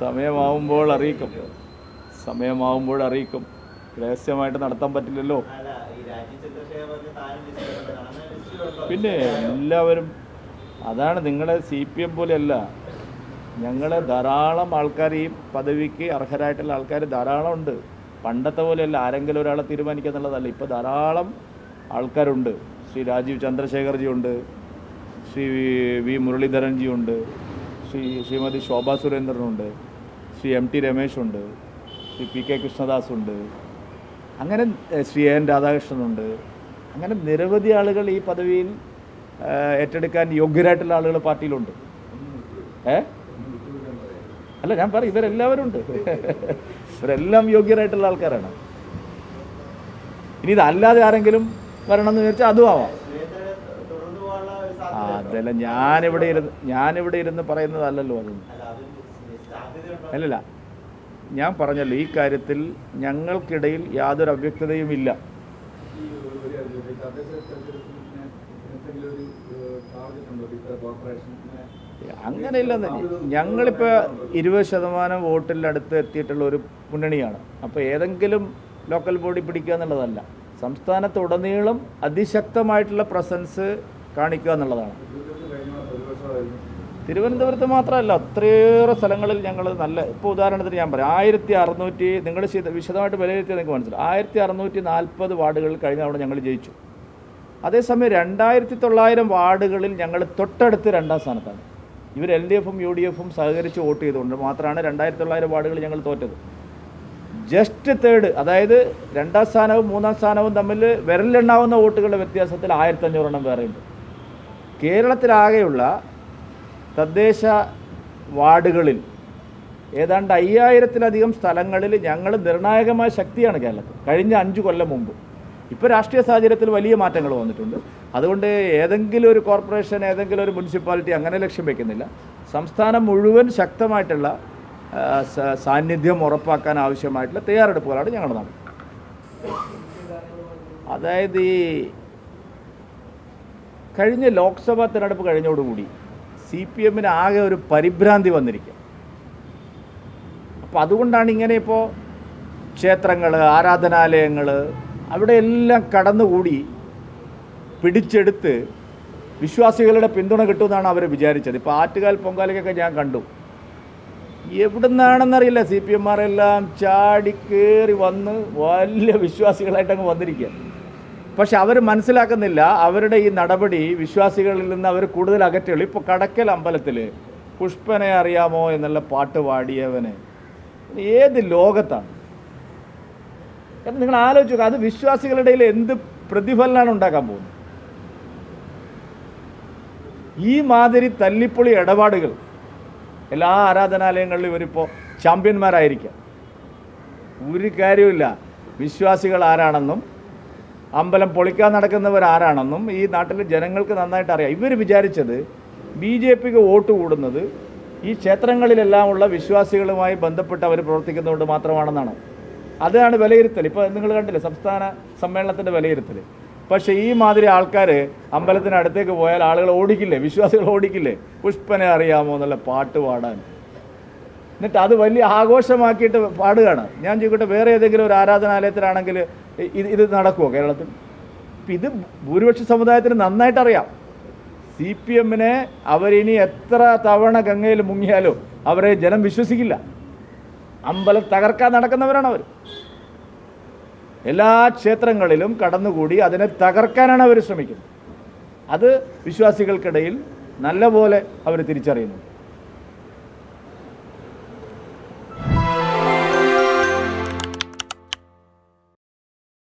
സമയമാവുമ്പോൾ അറിയിക്കും സമയമാവുമ്പോൾ അറിയിക്കും രഹസ്യമായിട്ട് നടത്താൻ പറ്റില്ലല്ലോ. പിന്നെ എല്ലാവരും അതാണ് നിങ്ങളെ സി പി എം പോലെയല്ല. ഞങ്ങളെ ധാരാളം ആൾക്കാർ ഈ പദവിക്ക് അർഹരായിട്ടുള്ള ആൾക്കാർ ധാരാളം ഉണ്ട്. പണ്ടത്തെ പോലെയല്ല ആരെങ്കിലും ഒരാളെ തീരുമാനിക്കുക എന്നുള്ളതല്ല. ഇപ്പോൾ ധാരാളം ആൾക്കാരുണ്ട്. ശ്രീ രാജീവ് ചന്ദ്രശേഖർജി ഉണ്ട്. ശ്രീ വി മുരളീധരൻജി ഉണ്ട്. ശ്രീ ശ്രീമതി ശോഭാ സുരേന്ദ്രനുണ്ട്. ശ്രീ എം ടി രമേശുണ്ട് ശ്രീ പി കെ കൃഷ്ണദാസ് ഉണ്ട് അങ്ങനെ ശ്രീ എൻ രാധാകൃഷ്ണനുണ്ട്. അങ്ങനെ നിരവധി ആളുകൾ ഈ പദവിയിൽ ഏറ്റെടുക്കാൻ യോഗ്യരായിട്ടുള്ള ആളുകൾ പാർട്ടിയിലുണ്ട്. ഏ? അല്ല ഞാൻ പറയും ഇവരെല്ലാവരും ഉണ്ട്. ഇവരെല്ലാം യോഗ്യരായിട്ടുള്ള ആൾക്കാരാണ്. ഇനി ഇതല്ലാതെ ആരെങ്കിലും വരണം എന്ന് വിചാരിച്ചാൽ അതും ആവാം. അതല്ല ഞാനിവിടെ ഇരുന്ന് ഞാനിവിടെ ഇരുന്ന് പറയുന്നതല്ലല്ലോ അതൊന്നും അല്ലല്ല. ഞാൻ പറഞ്ഞല്ലോ ഈ കാര്യത്തിൽ ഞങ്ങൾക്കിടയിൽ യാതൊരു അവ്യക്തതയും ഇല്ല. അങ്ങനെ ഇല്ല ഒരു കാര്യം ചോദിച്ചോട്ടെ? ഈ തദ്ദേശ തെരഞ്ഞെടുപ്പിന് എന്തെങ്കിലും ഒരു ടാർഗറ്റ് ഉണ്ടോ? ഇത്ര കോർപ്പറേഷന് അങ്ങനെയില്ലെന്ന്. ഞങ്ങളിപ്പോൾ ഇരുപത് ശതമാനം വോട്ടിലടുത്ത് എത്തിയിട്ടുള്ള ഒരു മുന്നണിയാണ്. അപ്പോൾ ഏതെങ്കിലും ലോക്കൽ ബോഡി പിടിക്കുക എന്നുള്ളതല്ല. സംസ്ഥാനത്തുടനീളം അതിശക്തമായിട്ടുള്ള പ്രസൻസ് കാണിക്കുക എന്നുള്ളതാണ് തിരുവനന്തപുരത്ത് കഴിഞ്ഞ മാസം ഒരു വർഷമായിരുന്നു തിരുവനന്തപുരത്ത് മാത്രമല്ല അത്രയേറെ സ്ഥലങ്ങളിൽ ഞങ്ങൾ നല്ല ഇപ്പോൾ ഉദാഹരണത്തിന് ഞാൻ പറയാം ആയിരത്തി അറുന്നൂറ്റി നിങ്ങൾ വിശദമായിട്ട് വിലയിരുത്തിയാൽ നിങ്ങൾക്ക് മനസ്സിലാവും. ആയിരത്തി അറുന്നൂറ്റി നാൽപ്പത് വാർഡുകളിൽ കഴിഞ്ഞ തവണ ഞങ്ങൾ ജയിച്ചു. അതേസമയം രണ്ടായിരത്തി തൊള്ളായിരം വാർഡുകളിൽ ഞങ്ങൾ തൊട്ടടുത്ത് രണ്ടാം സ്ഥാനത്താണ്. ഇവർ എൽ ഡി എഫും യു ഡി എഫും സഹകരിച്ച് വോട്ട് ചെയ്തുകൊണ്ട് മാത്രമാണ് രണ്ടായിരത്തി തൊള്ളായിരം വാർഡുകൾ ഞങ്ങൾ തോറ്റത്. ജസ്റ്റ് തേർഡ് അതായത് രണ്ടാം സ്ഥാനവും മൂന്നാം സ്ഥാനവും തമ്മിൽ വിരലിലുണ്ടാവുന്ന വോട്ടുകളുടെ വ്യത്യാസത്തിൽ ആയിരത്തഞ്ഞൂറെണ്ണം വേറെയുണ്ട്. കേരളത്തിലാകെയുള്ള തദ്ദേശ വാർഡുകളിൽ ഏതാണ്ട് അയ്യായിരത്തിലധികം സ്ഥലങ്ങളിൽ ഞങ്ങൾ നിർണായകമായ ശക്തിയാണ് കേരളത്തിൽ. കഴിഞ്ഞ അഞ്ച് കൊല്ലം മുമ്പ്. ഇപ്പോൾ രാഷ്ട്രീയ സാഹചര്യത്തിൽ വലിയ മാറ്റങ്ങൾ വന്നിട്ടുണ്ട്. അതുകൊണ്ട് ഏതെങ്കിലും ഒരു കോർപ്പറേഷൻ ഏതെങ്കിലും ഒരു മുനിസിപ്പാലിറ്റി അങ്ങനെ ലക്ഷ്യം വെക്കുന്നില്ല. സംസ്ഥാനം മുഴുവൻ ശക്തമായിട്ടുള്ള സാന്നിധ്യം ഉറപ്പാക്കാൻ ആവശ്യമായിട്ടുള്ള തയ്യാറെടുപ്പുകളാണ് ഞങ്ങൾ നടത്തുന്നത്. അതായത് ഈ കഴിഞ്ഞ ലോക്സഭാ തിരഞ്ഞെടുപ്പ് കഴിഞ്ഞോടുകൂടി സി പി എമ്മിന് ആകെ ഒരു പരിഭ്രാന്തി വന്നിരിക്കുക അപ്പോൾ അതുകൊണ്ടാണ് ഇങ്ങനെ ഇപ്പോൾ ക്ഷേത്രങ്ങൾ ആരാധനാലയങ്ങൾ അവിടെ എല്ലാം കടന്നുകൂടി പിടിച്ചെടുത്ത് വിശ്വാസികളുടെ പിന്തുണ കിട്ടുമെന്നാണ് അവർ വിചാരിച്ചത്. ഇപ്പോൾ ആറ്റുകാൽ പൊങ്കാലയ്ക്കൊക്കെ ഞാൻ കണ്ടു. എവിടുന്നാണെന്നറിയില്ല സി പി എമ്മാരെല്ലാം ചാടി കയറി വന്ന് വലിയ വിശ്വാസികളായിട്ട് അങ്ങ് വന്നിരിക്കുക പക്ഷെ അവർ മനസ്സിലാക്കുന്നില്ല അവരുടെ ഈ നടപടി വിശ്വാസികളിൽ നിന്ന് അവർ കൂടുതൽ അകറ്റുള്ളൂ ഇപ്പോൾ കടക്കൽ അമ്പലത്തിൽ പുഷ്പനെ അറിയാമോ എന്നുള്ള പാട്ട് പാടിയവന് ഏത് ലോകത്താണ്? കാരണം നിങ്ങൾ ആലോചിക്കുക അത് വിശ്വാസികളുടെ ഇടയിൽ എന്ത് പ്രതിഫലനാണ് ഉണ്ടാക്കാൻ പോകുന്നത്? ഈ മാതിരി തല്ലിപ്പൊളി ഇടപാടുകൾ എല്ലാ ആരാധനാലയങ്ങളിലും ഇവരിപ്പോൾ ചാമ്പ്യന്മാരായിരിക്കാം. ഒരു കാര്യമില്ല വിശ്വാസികൾ ആരാണെന്നും അമ്പലം പൊളിക്കാൻ നടക്കുന്നവർ ആരാണെന്നും ഈ നാട്ടിലെ ജനങ്ങൾക്ക് നന്നായിട്ട് അറിയാം. ഇവർ വിചാരിച്ചത് ബി ജെ പിക്ക് വോട്ട് കൂടുന്നത് ഈ ക്ഷേത്രങ്ങളിലെല്ലാമുള്ള വിശ്വാസികളുമായി ബന്ധപ്പെട്ട് അവർ പ്രവർത്തിക്കുന്നതുകൊണ്ട് മാത്രമാണെന്നാണ്. അതാണ് വിലയിരുത്തൽ. ഇപ്പോൾ നിങ്ങൾ കണ്ടില്ലേ സംസ്ഥാന സമ്മേളനത്തിന്റെ വിലയിരുത്തൽ പക്ഷേ ഈ മാതിരി ആൾക്കാർ അമ്പലത്തിന് അടുത്തേക്ക് പോയാൽ ആളുകൾ ഓടിക്കില്ലേ? വിശ്വാസികൾ ഓടിക്കില്ലേ? പുഷ്പനെ അറിയാമോ എന്നുള്ള പാട്ട് പാടാൻ. എന്നിട്ട് അത് വലിയ ആഘോഷമാക്കിയിട്ട് പാടുകയാണ്. ഞാൻ ചോദിക്കട്ടെ വേറെ ഏതെങ്കിലും ഒരു ആരാധനാലയത്തിലാണെങ്കിൽ ഇത് ഇത് നടക്കുമോ കേരളത്തിൽ? അപ്പം ഇത് ഭൂരിപക്ഷ സമുദായത്തിന് നന്നായിട്ട് അറിയാം. സി പി എമ്മിനെ അവരിനി എത്ര തവണ ഗംഗയിൽ മുങ്ങിയാലും അവരെ ജനം വിശ്വസിക്കില്ല. അമ്പലം തകർക്കാൻ നടക്കുന്നവരാണ് അവർ എല്ലാ ക്ഷേത്രങ്ങളിലും കടന്നുകൂടി അതിനെ തകർക്കാനാണ് അവർ ശ്രമിക്കുന്നത്. അത് വിശ്വാസികൾക്കിടയിൽ നല്ലപോലെ അവർ തിരിച്ചറിയുന്നു.